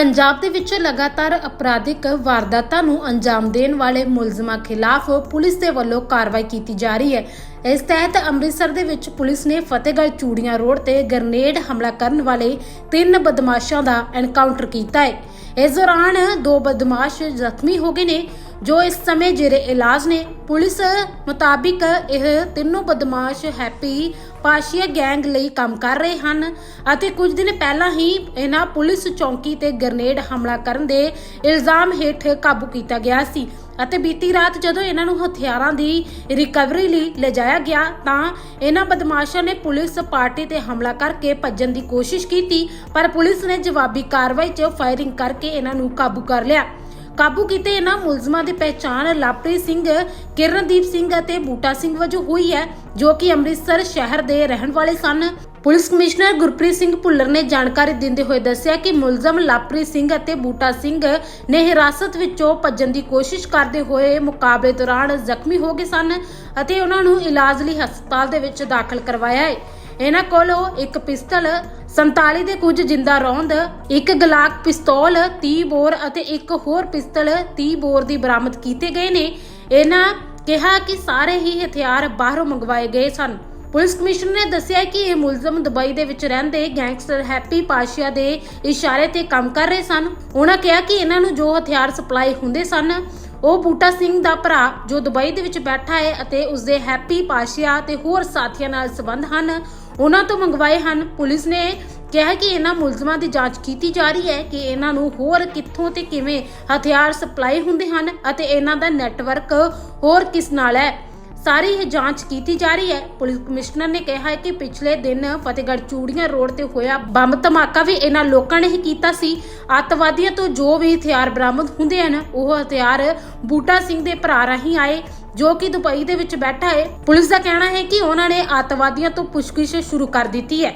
ਪੰਜਾਬ ਦੇ ਵਿੱਚ ਲਗਾਤਾਰ ਅਪਰਾਧਿਕ ਵਾਰਦਾਤਾਂ ਨੂੰ ਅੰਜਾਮ ਦੇਣ ਵਾਲੇ ਮੁਲਜ਼ਮਾਂ ਖਿਲਾਫ ਪੁਲਿਸ ਦੇ ਵੱਲੋਂ ਕਾਰਵਾਈ ਕੀਤੀ ਜਾ ਰਹੀ ਹੈ। ਇਸ ਤਹਿਤ ਅੰਮ੍ਰਿਤਸਰ ਦੇ ਵਿੱਚ ਪੁਲਿਸ ਨੇ ਫਤਿਹਗੜ੍ਹ ਚੂੜੀਆਂ ਰੋਡ ਤੇ ਗ੍ਰਨੇਡ ਹਮਲਾ ਕਰਨ ਵਾਲੇ ਤਿੰਨ ਬਦਮਾਸ਼ਾਂ ਦਾ ਐਨਕਾਊਂਟਰ ਕੀਤਾ ਹੈ। ਇਸ ਦੌਰਾਨ ਦੋ ਬਦਮਾਸ਼ ਜ਼ਖਮੀ ਹੋ ਗਏ ਨੇ। ਜੋ ਇਸ ਸਮੇਂ ਜੇਰੇ ਇਲਾਜ ਨੇ, ਪੁਲਿਸ ਮੁਤਾਬਿਕ ਇਹ ਤਿੰਨੋਂ ਬਦਮਾਸ਼ ਹੈਪੀ ਪਾਸ਼ੀਆ ਗੈਂਗ ਲਈ ਕੰਮ ਕਰ ਰਹੇ ਹਨ ਅਤੇ ਕੁਝ ਦਿਨ ਪਹਿਲਾਂ ਹੀ ਇਹਨਾਂ ਪੁਲਿਸ ਚੌਂਕੀ ਤੇ ਗ੍ਰਨੇਡ ਹਮਲਾ ਕਰਨ ਦੇ ਇਲਜ਼ਾਮ ਹੇਠ ਕਾਬੂ ਕੀਤਾ ਗਿਆ ਸੀ ਅਤੇ ਬੀਤੀ ਰਾਤ ਜਦੋਂ ਇਹਨਾਂ ਨੂੰ ਹਥਿਆਰਾਂ ਦੀ ਰਿਕਵਰੀ ਲਈ ਲਿਜਾਇਆ ਗਿਆ ਤਾਂ ਇਹਨਾਂ ਬਦਮਾਸ਼ਾਂ ਨੇ ਪੁਲਿਸ ਪਾਰਟੀ ਤੇ ਹਮਲਾ ਕਰਕੇ ਭੱਜਣ ਦੀ ਕੋਸ਼ਿਸ਼ ਕੀਤੀ, ਪਰ ਪੁਲਿਸ ਨੇ ਜਵਾਬੀ ਕਾਰਵਾਈ 'ਚ ਫਾਇਰਿੰਗ ਕਰਕੇ ਇਹਨਾਂ ਨੂੰ ਕਾਬੂ ਕਰ ਲਿਆ। ਕਾਬੂ ਕੀਤੇ ਇਹਨਾਂ ਮੁਲਜ਼ਮਾਂ ਦੀ ਪਹਿਚਾਣ ਲਵਪ੍ਰੀਤ ਸਿੰਘ, ਕਿਰਨਦੀਪ ਸਿੰਘ ਅਤੇ ਬੂਟਾ ਸਿੰਘ ਵਜੋਂ ਹੋਈ ਹੈ, ਜੋ ਕਿ ਅੰਮ੍ਰਿਤਸਰ ਸ਼ਹਿਰ ਦੇ ਰਹਿਣ ਵਾਲੇ ਸਨ। ਪੁਲਿਸ ਕਮਿਸ਼ਨਰ ਗੁਰਪ੍ਰੀਤ ਸਿੰਘ ਭੁੱਲਰ ਨੇ ਜਾਣਕਾਰੀ ਦਿੰਦੇ ਹੋਏ ਦੱਸਿਆ ਕਿ ਮੁਲਜ਼ਮ ਲਵਪ੍ਰੀਤ ਸਿੰਘ ਅਤੇ ਬੂਟਾ ਸਿੰਘ ਨੇ ਹਿਰਾਸਤ ਵਿੱਚੋਂ ਭੱਜਣ ਦੀ ਕੋਸ਼ਿਸ਼ ਕਰਦੇ ਹੋਏ ਮੁਕਾਬਲੇ ਦੌਰਾਨ ਜ਼ਖਮੀ ਹੋ ਗਏ ਸਨ ਅਤੇ ਉਹਨਾਂ ਨੂੰ ਇਲਾਜ ਲਈ ਹਸਪਤਾਲ ਦੇ ਵਿੱਚ ਦਾਖਲ ਕਰਵਾਇਆ ਹੈ। ਇਹਨਾਂ ਕੋਲੋਂ ਇੱਕ ਪਿਸਤਲ 47 ਦੇ ਕੁਝ ਜਿੰਦਾ ਰੌਂਦ, ਇੱਕ ਗਲਾਕ ਪਿਸਤੌਲ 30 ਬੋਰ ਅਤੇ ਇੱਕ ਹੋਰ ਪਿਸਤਲ 30 ਬੋਰ ਦੀ ਬਰਾਮਦ ਕੀਤੇ ਗਏ ਨੇ। ਇਹਨਾਂ ਕਿਹਾ ਕਿ ਸਾਰੇ ਹੀ ਹਥਿਆਰ ਬਾਹਰੋਂ ਮੰਗਵਾਏ ਗਏ ਸਨ। ਪੁਲਿਸ ਕਮਿਸ਼ਨਰ ਨੇ ਦੱਸਿਆ ਕਿ ਇਹ ਮੁਲਜ਼ਮ ਦੁਬਈ ਦੇ ਵਿੱਚ ਰਹਿੰਦੇ ਗੈਂਗਸਟਰ ਹੈਪੀ ਪਾਸ਼ੀਆ ਦੇ ਇਸ਼ਾਰੇ ਤੇ ਕੰਮ ਕਰ ਰਹੇ ਸਨ। ਉਹਨਾਂ ਕਿਹਾ ਕਿ ਇਹਨਾਂ ਨੂੰ ਜੋ ਹਥਿਆਰ ਸਪਲਾਈ ਹੁੰਦੇ ਸਨ, ਉਹ ਬੂਟਾ ਸਿੰਘ ਦਾ ਭਰਾ ਜੋ ਦੁਬਈ ਦੇ ਵਿੱਚ ਬੈਠਾ ਹੈ ਅਤੇ ਉਸਦੇ ਹੈਪੀ ਪਾਸ਼ੀਆ ਤੇ ਹੋਰ ਸਾਥੀਆਂ ਨਾਲ ਸੰਬੰਧ ਹਨ ਉਹਨਾਂ ਤੋਂ ਮੰਗਵਾਏ ਹਨ। ਪੁਲਿਸ ਨੇ ਕਿਹਾ ਕਿ ਇਹਨਾਂ ਮੁਲਜ਼ਮਾਂ ਦੀ ਜਾਂਚ ਕੀਤੀ ਜਾ ਰਹੀ ਹੈ ਕਿ ਇਹਨਾਂ ਨੂੰ ਹੋਰ ਕਿੱਥੋਂ ਤੇ ਕਿਵੇਂ ਹਥਿਆਰ ਸਪਲਾਈ ਹੁੰਦੇ ਹਨ ਅਤੇ ਇਹਨਾਂ ਦਾ ਨੈਟਵਰਕ ਹੋਰ ਕਿਸ ਨਾਲ ਹੈ। ਸਾਰੀ ਇਹ ਜਾਂਚ ਕੀਤੀ ਜਾ ਰਹੀ ਹੈ। ਪੁਲਿਸ ਕਮਿਸ਼ਨਰ ਨੇ ਕਿਹਾ ਹੈ ਕਿ ਪਿਛਲੇ ਦਿਨ ਫਤਿਹਗੜ੍ਹ ਚੂੜੀਆਂ ਰੋਡ ਤੇ ਹੋਇਆ ਬੰਬ ਧਮਾਕਾ ਵੀ ਇਹਨਾਂ ਲੋਕਾਂ ਨੇ ਹੀ ਕੀਤਾ ਸੀ। ਅੱਤਵਾਦੀਆਂ ਤੋਂ ਜੋ ਵੀ ਹਥਿਆਰ ਬਰਾਮਦ ਹੁੰਦੇ ਹਨ, ਉਹ ਹਥਿਆਰ ਬੂਟਾ ਸਿੰਘ ਦੇ ਭਰਾ ਰਾਹੀਂ ਆਏ। ਜੋ ਕਿ ਦੁਬਈ ਦੇ ਵਿੱਚ ਬੈਠਾ ਹੈ। ਪੁਲਿਸ ਦਾ ਕਹਿਣਾ ਹੈ ਕਿ ਉਹਨਾਂ ਨੇ ਅੱਤਵਾਦੀਆਂ ਤੋਂ ਪੁੱਛਗਿੱਛ ਸ਼ੁਰੂ ਕਰ ਦਿੱਤੀ ਹੈ।